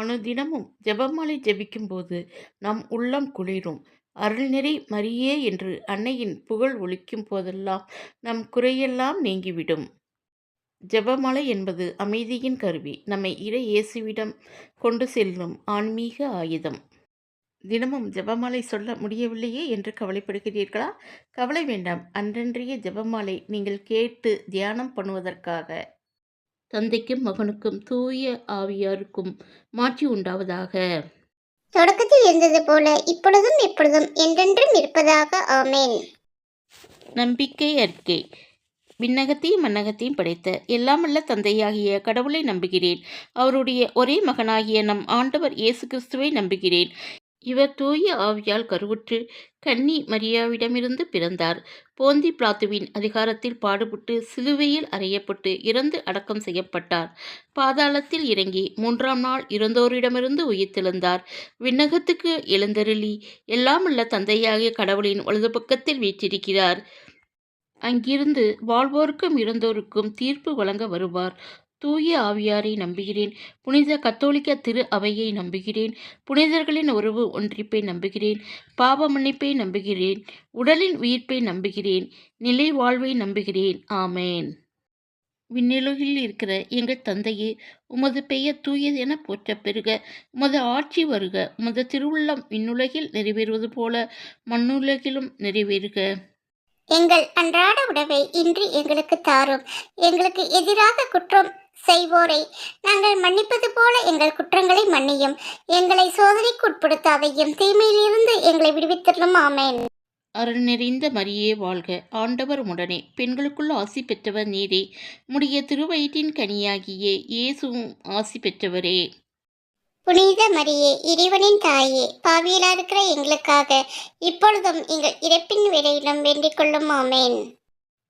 அனுதினமும் ஜெபமாலை ஜெபிக்கும்போது நம் உள்ளம் குளிரும். அருள்நெறி மரியே என்று அன்னையின் புகழ் ஒழிக்கும் போதெல்லாம் நம் குறையெல்லாம் நீங்கிவிடும். ஜெபமலை என்பது அமைதியின் கருவி. நம்மை இறை இயேசுவிடம் கொண்டு செல்லும் ஆன்மீக ஆயுதம். தினமும் ஜெபமாலை சொல்ல முடியவில்லையே என்று கவலைப்படுகிறீர்களா? கவலை வேண்டாம். அன்றன்றைய ஜெபமாலை நீங்கள் கேட்டு தியானம் பண்ணுவதற்காக தந்தைக்கும் மகனுக்கும் தூய ஆவியாருக்கும் மாற்றி உண்டாவதாக. தொடக்கத்தில் இருந்தது போல இப்பொழுதும் எப்பொழுதும் என்றென்றும் இருப்பதாக. ஆமேன். நம்பிக்கை அறிக்கை விண்ணகத்தையும் மன்னகத்தையும் படைத்த எல்லாமல்ல தந்தையாகிய கடவுளை நம்புகிறேன். அவருடைய ஒரே மகனாகிய நம் ஆண்டவர் இயேசு கிறிஸ்துவை நம்புகிறேன். இவர் தூய ஆவியால் கருவுற்று கன்னி மரியாவிடமிருந்து பிறந்தார். போந்தி பிளாத்துவின் அதிகாரத்தில் பாடுபட்டு சிலுவையில் அறையப்பட்டு இறந்து அடக்கம் செய்யப்பட்டார். பாதாளத்தில் இறங்கி மூன்றாம் நாள் இறந்தோரிடமிருந்து உயிர்த்தெழுந்தார் விண்ணகத்துக்கு எழுந்தருளி எல்லாமுள்ள தந்தையாகிய கடவுளின் வலது பக்கத்தில் வீற்றிருக்கிறார். அங்கிருந்து வாழ்வோருக்கும் இறந்தோருக்கும் தீர்ப்பு வழங்க வருவார். தூய ஆவியாரை நம்புகிறேன். புனித கத்தோலிக்க திரு அவையை நம்புகிறேன். புனிதர்களின் உறவு ஒன்றிப்பை நம்புகிறேன். பாவ மன்னிப்பை நம்புகிறேன். உடலின் உயிர்ப்பை நம்புகிறேன். நிலை வாழ்வை நம்புகிறேன். ஆமேன். விண்ணிலுகில் இருக்கிற எங்கள் தந்தையே உமது பெயர் தூயது என போற்ற பெறுக உமது ஆட்சி வருக. உமது திருவுள்ளம் விண்ணுலகில் நிறைவேறுவது போல மண்ணுலகிலும் நிறைவேறுக. எங்கள் அன்றாட உணவை இன்று எங்களுக்கு தாரும். எங்களுக்கு எதிராக குற்றம் செய்வோரை. நாங்கள் மன்னிப்பது போல எங்கள் குற்றங்களை மன்னியும். எங்களை சோதனைக்கு உட்படுத்தாதையும் தீமையிலிருந்து எங்களை விடுவித்தரலும் ஆமேன். அருள் நிறைந்த மரியே வாழ்க. ஆண்டவர் உடனே பெண்களுக்குள் ஆசி பெற்றவர் நீரே. முடிய திருவயிற்றின் கனியாகிய இயேசுவும் ஆசி பெற்றவரே. புனித மரியே இறைவனின் தாயே பாவியலா இருக்கிற எங்களுக்காக இப்பொழுதும் எங்கள் இறப்பின் வேலையிலும் வேண்டிக் கொள்ளும் ஆமேன்.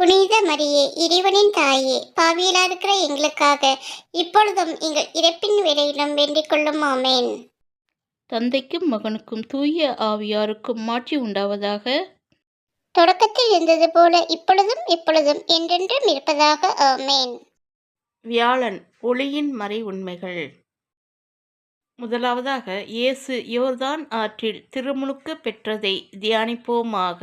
புனித மரியே இறைவனின் தாயே பாவியலா இருக்கிற எங்களுக்காக இப்பொழுதும் எங்கள் இறப்பின் வேலையிலும் வேண்டிக் கொள்ளும் ஆமேன். தந்தைக்கும் மகனுக்கும் தூய ஆவியாருக்கும் மாற்றி உண்டாவதாக. தொடக்கத்தில் இருந்தது போல இப்பொழுதும் இப்பொழுதும் என்றென்றும் இருப்பதாக ஆமேன். வியாழன் ஒளியின் மறை உண்மைகள். முதலாவதாக இயேசு யோர்தான் ஆற்றில் திருமுழுக்கு பெற்றதை தியானிப்போமாக.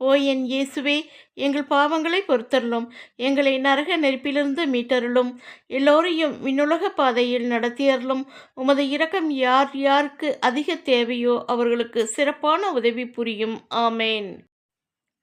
ஓ என் இயேசுவே எங்கள் பாவங்களை பொறுத்தருளும். எங்களை நரக நெருப்பிலிருந்து மீட்டருளும். எல்லோரையும் விண்ணுலக பாதையில் நடத்தியருளும். உமது இரக்கம் யார் யாருக்கு அதிக தேவையோ அவர்களுக்கு சிறப்பான உதவி புரியும். ஆமேன்.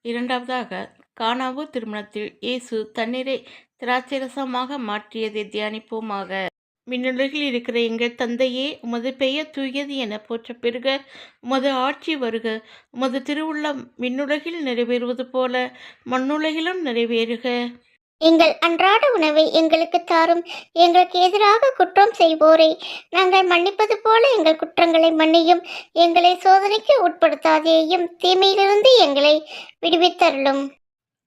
இரண்டாவதாக காணாவோ திருமணத்தில் இயேசு தண்ணீரை திராட்சரசமாக மாற்றியதை தியானிப்போமாக. மின்னலுகில் இருக்கிற எங்கள் தந்தையே உமது பெயர் தூயது என போற்ற பெருக உமது ஆட்சி வருக. உமது திருவுள்ளம் மின்னுலகில் நிறைவேறுவது போல மண்ணுலகிலும் நிறைவேறுக. எங்கள் அன்றாட உணவை எங்களுக்கு தாரும். எங்களுக்கு எதிராக குற்றம் செய்வோரை. நாங்கள் மன்னிப்பது போல எங்கள் குற்றங்களை மன்னியும். எங்களை சோதனைக்கு உட்படுத்தாதேயும் தீமையிலிருந்து எங்களை விடுவித்தருளும்.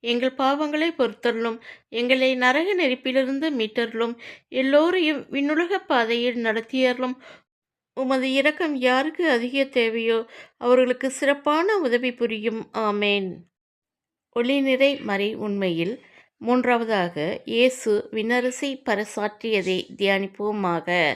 எங்கள் பாவங்களை பொறுத்தருளும் எங்களை நரக நெருப்பிலிருந்து மீட்டருளும் எல்லோரையும் விண்ணுலக பாதையில் நடத்தியருளும். உமது இரக்கம் யாருக்கு அதிக தேவையோ அவர்களுக்கு சிறப்பான உதவி புரியும். ஆமேன். ஒளிநிறை மறை உண்மையில் மூன்றாவதாக இயேசு விண்ணரசை பறைசாற்றியதை தியானிப்போமாக.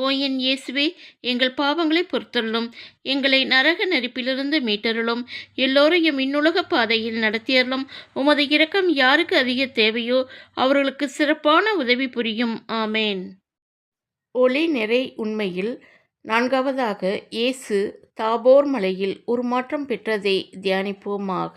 ஓ என் இயேசுவே எங்கள் பாவங்களை பொறுத்தருளும். எங்களை நரக நெருப்பிலிருந்து மீட்டருளும். எல்லோரையும் இன்னுலக பாதையில் நடத்தியருளும். உமது இரக்கம் யாருக்கு அதிக தேவையோ அவர்களுக்கு சிறப்பான உதவி புரியும். ஆமேன். ஒளி நிறை உண்மையில் நான்காவதாக இயேசு தாபோர் மலையில் உருமாற்றம் பெற்றதை தியானிப்போமாக.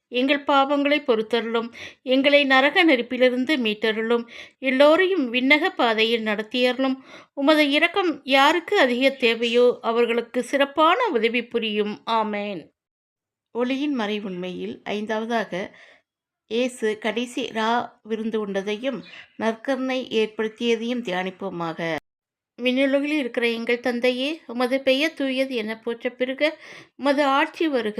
எங்கள் பாவங்களை பொறுத்தருளும். எங்களை நரக நெருப்பிலிருந்து மீட்டருளும். எல்லோரையும் விண்ணக பாதையில் நடத்தியருளும். உமது இரக்கம் யாருக்கு அதிக தேவையோ அவர்களுக்கு சிறப்பான உதவி புரியும். ஆமேன். ஒளியின் மறை உண்மையில் ஐந்தாவதாக இயேசு கடைசி ரா விருந்து உண்டதையும் நற்கருணை ஏற்படுத்தியதையும் தியானிப்போமாக. விண்ணுலகில் இருக்கிற எங்கள் தந்தையே உமது பெயர் தூயது என போற்ற பிறகு உமது ஆட்சி வருக.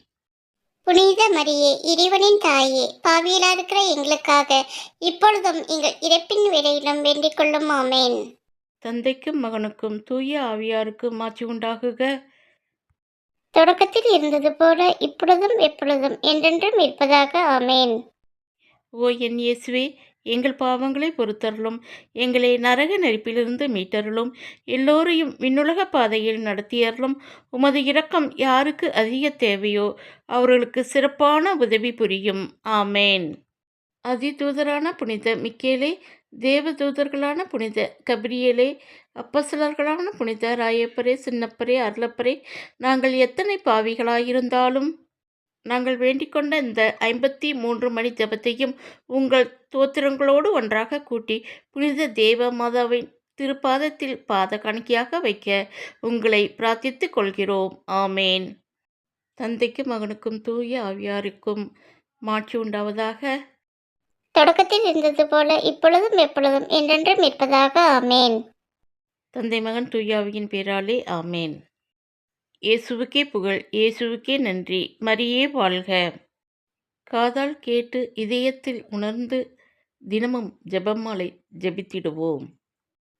புனித மரியே இறைவனின் தாயே பாவியலா இருக்கிற எங்களுக்காக இப்பொழுதும் எங்கள் இறப்பின் வேலையிலும் வேண்டிக் கொள்ளும் ஆமேன். தந்தைக்கும் மகனுக்கும் தூய ஆவியாருக்கும் மாற்றி உண்டாகுக. தொடக்கத்தில் இருந்தது போல இப்பொழுதும் எப்பொழுதும் என்றென்றும் இருப்பதாக ஆமேன். ஓ என் இயேசுவே எங்கள் பாவங்களை பொறுத்தருளும். எங்களை நரக நெருப்பிலிருந்து மீட்டருளும். எல்லோரையும் விண்ணுலக பாதையில் நடத்தியருளும். உமது இரக்கம் யாருக்கு அதிக தேவையோ அவர்களுக்கு சிறப்பான உதவி புரியும். ஆமேன். அதிதூதரான புனித மிக்கேலே தேவதூதர்களான புனித கபிரியலே அப்பசலர்களான புனித ராயப்பரே சின்னப்பரே அருளப்பரே நாங்கள் எத்தனை பாவிகளாயிருந்தாலும் நாங்கள் வேண்டிக்கொண்ட இந்த ஐம்பத்தி மூன்று மணி ஜபத்தையும் உங்கள் தோத்திரங்களோடு ஒன்றாக கூட்டி புனித தேவ மாதாவின் திருப்பாதத்தில் பாத கணக்கியாக வைக்க உங்களை பிரார்த்தித்துக் கொள்கிறோம். ஆமேன். தந்தைக்கும் மகனுக்கும் தூய ஆவியாருக்கும் மாட்சி உண்டாவதாக. தொடக்கத்தில் இருந்தது போல இப்பொழுதும் எப்பொழுதும் என்றென்றும் இருப்பதாக. ஆமேன். தந்தை மகன் தூயாவியின் பேராலே. ஆமேன். இயேசுவுக்கே புகழ் இயேசுவுக்கே நன்றி. மரியே வாழ்க. காதால் கேட்டு இதயத்தில் உணர்ந்து தினமும் ஜபமாலை ஜபித்திடுவோம்.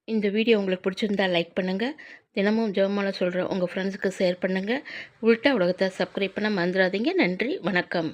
இந்த வீடியோ உங்களுக்கு பிடிச்சிருந்தா லைக் பண்ணுங்கள் தினமும் ஜபமாலை சொல்கிற உங்கள் ஃப்ரெண்ட்ஸுக்கு ஷேர் பண்ணுங்கள் உள்டா உலகத்தை சப்ஸ்கிரைப் பண்ண மறந்துடாதீங்க. நன்றி வணக்கம்.